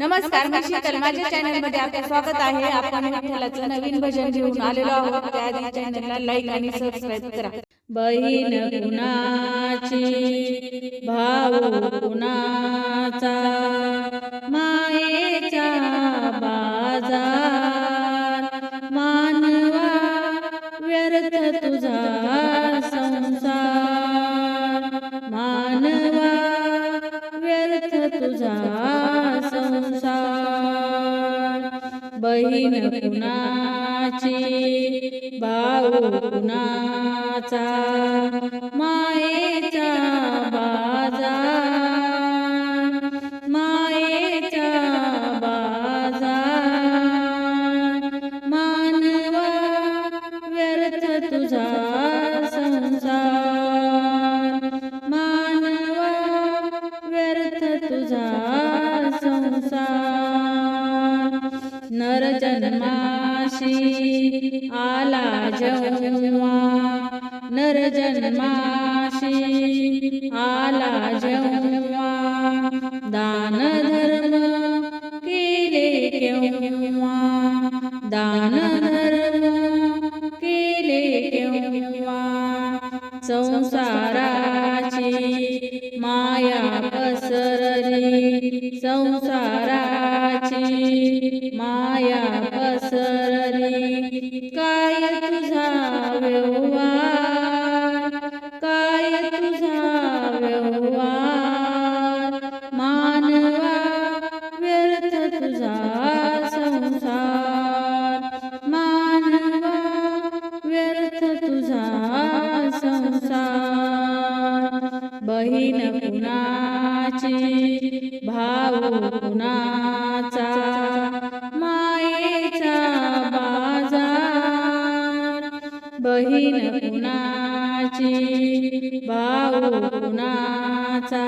नमस्कार मी शीतल माझ्या चॅनलमध्ये आपले स्वागत आहे. आपण विठ्ठलाचं नवीन भजन घेऊन आलेलो आहोत. त्या चॅनलला लाईक आणि सबस्क्राईब करा. बहीण कुणाची भाऊ कुणाचा बहीण कुणाची भाऊ कुणाचा मायेचा आला जेव्हा नर जन्माशी आला जेव्हा दान धर्म केले केव्हा? दान धर्म केले केव्हा? संसाराची माया पसरली संसार बहीण कुणाची भाऊ कुणाचा मायेचा बाजार. बहीण कुणाची भाऊ कुणाचा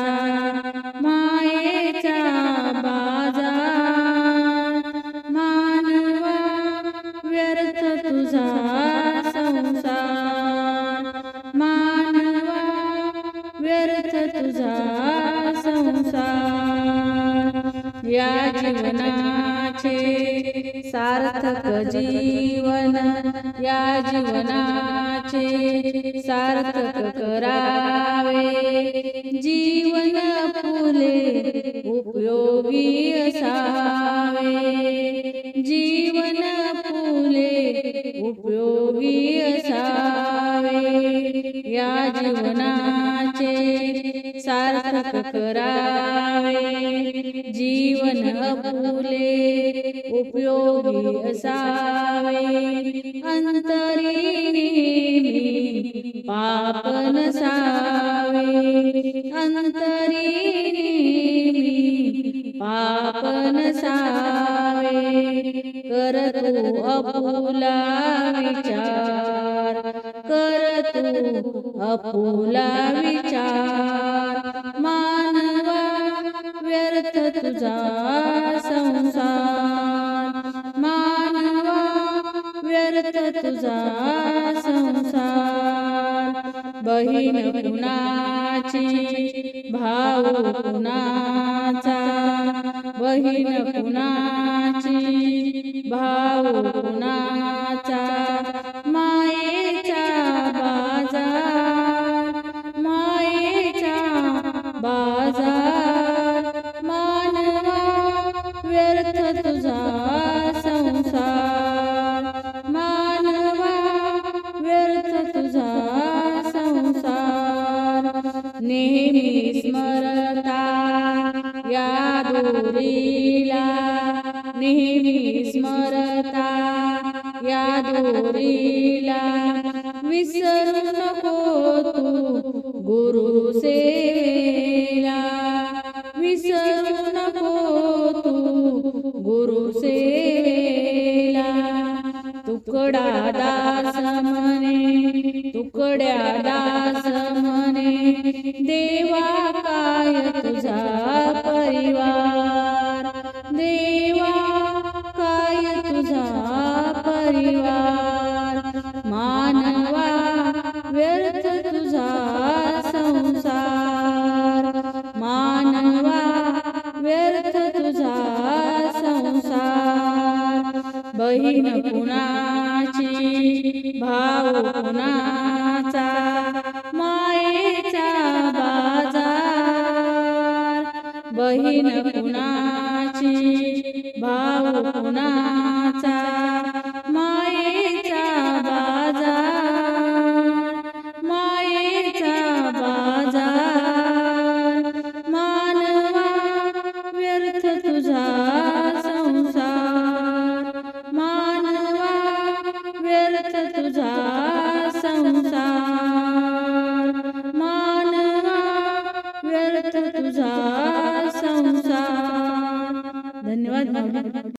या जीवनाचे सार्थक जीवन या जीवनाचे सार्थक करावे. जीवन फुले उपयोगी असावे. जीवन फुले उपयोगी असावे. या जीवनाचे सार्थक करावे. जीवन फुले उपयोगी असावे. अंतरी पाप नसावे. अंतरी पाप नसावे. करतो अपुला विचार. करतो अपुला विचार. बहीण कुणाची भाऊ कुणाचा बहीण कुणाची भाऊ कुणाचा मायेचा बाजार मायेचा बाजार मानवा व्यर्थ तुझा नेहमी स्मरता या दोरीला. नेहमी स्मरता या दोरीला. विसरू नको तू गुरु सेवेला विसरू नको तू गुरु सेवेला तुकडा दास बहीण कुणाची? भाऊ कुणाचा मायेचा बाजार. बहीण कुणाची? भाऊ कुणाचा तुझा संसार. मानवा व्यर्थ तुझा संसार. धन्यवाद